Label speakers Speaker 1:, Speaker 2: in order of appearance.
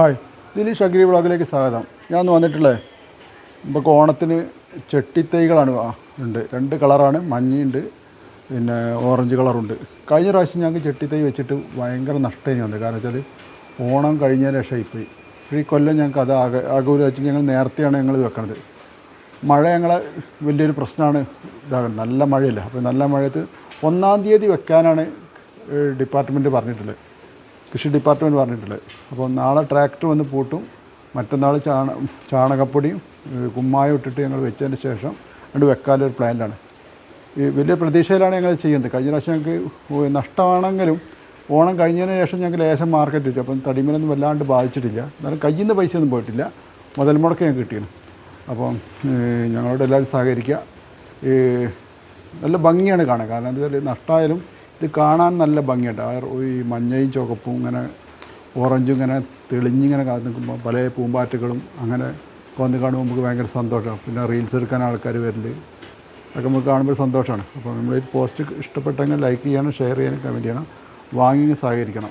Speaker 1: Hi. Dileesh agri ബ്ലോഗിലേക്ക് സ്വാഗതം. ഞാൻ വന്നിട്ടുള്ളത് നമുക്ക് ഓണത്തിന് ചെട്ടിത്തൈകളാണ്. ഉണ്ട്. രണ്ട് കളറാണ്. മഞ്ഞയുണ്ട്. പിന്നെ ഓറഞ്ച് കളറുണ്ട്. കഴിഞ്ഞ പ്രാവശ്യം ഞങ്ങൾക്ക് ചെട്ടിത്തൈ വെച്ചിട്ട് ഭയങ്കര നഷ്ടമായി വന്നത് കാരണം വെച്ചാൽ ഓണം കഴിഞ്ഞതിന് ശേഷം ഈ കൊല്ലം ഞങ്ങൾക്ക് അത് ആകെ ആകൂല വെച്ച് ഞങ്ങൾ നേരത്തെയാണ് ഞങ്ങൾ വെക്കണത്. മഴ ഞങ്ങളെ വലിയൊരു പ്രശ്നമാണ്. ഇതാകുന്നത് നല്ല മഴയല്ല. അപ്പോൾ നല്ല മഴയത്ത് ഒന്നാം തീയതി വെക്കാനാണ് ഡിപ്പാർട്ട്മെന്റ് പറഞ്ഞിട്ടുള്ളത്. കൃഷി ഡിപ്പാർട്ട്മെന്റ് പറഞ്ഞിട്ടുള്ളത് അപ്പോൾ നാളെ ട്രാക്ടർ വന്ന് പൂട്ടും മറ്റന്നാൾ ചാണ ചാണകപ്പൊടിയും കുമ്മായും ഇട്ടിട്ട് ഞങ്ങൾ വെച്ചതിന് ശേഷം രണ്ട് വെക്കാനൊരു പ്ലാനിലാണ്. ഈ വലിയ പ്രതീക്ഷയിലാണ് ഞങ്ങൾ ചെയ്യുന്നത്. കഴിഞ്ഞ പ്രാവശ്യം ഞങ്ങൾക്ക് നഷ്ടമാണെങ്കിലും ഓണം കഴിഞ്ഞതിന് ശേഷം ഞങ്ങൾക്ക് ലേശം മാർക്കറ്റ് വെച്ചു. അപ്പം തടിമലൊന്നും വല്ലാണ്ട് ബാധിച്ചിട്ടില്ല. എന്നാലും കയ്യിൽ നിന്ന് പൈസ ഒന്നും പോയിട്ടില്ല. മുതൽ മുടക്ക് ഞങ്ങൾക്ക് കിട്ടിയാണ് അപ്പം ഞങ്ങളോട് എല്ലാവരും സഹകരിക്കുക നല്ല ഭംഗിയാണ് കാണാൻ. കാരണം എന്താ വെച്ചാൽ നഷ്ടമായാലും ഇത് കാണാൻ നല്ല ഭംഗിയുണ്ട്. ആ ഈ മഞ്ഞയും ചുവപ്പും ഇങ്ങനെ ഓറഞ്ചും ഇങ്ങനെ തെളിഞ്ഞിങ്ങനെ കാത്തു നിൽക്കുമ്പോൾ പല പൂമ്പാറ്റകളും അങ്ങനെ വന്ന് കാണുമ്പോൾ നമുക്ക് ഭയങ്കര സന്തോഷമാണ് പിന്നെ റീൽസ് എടുക്കാൻ ആൾക്കാർ വരുന്നുണ്ട് അതൊക്കെ നമുക്ക് കാണുമ്പോൾ സന്തോഷമാണ് അപ്പോൾ നമ്മൾ ഈ പോസ്റ്റ് ഇഷ്ടപ്പെട്ടെങ്കിൽ ലൈക്ക് ചെയ്യണം ഷെയർ ചെയ്യണം കമന്റ് ചെയ്യണം. വാങ്ങി സഹകരിക്കണം.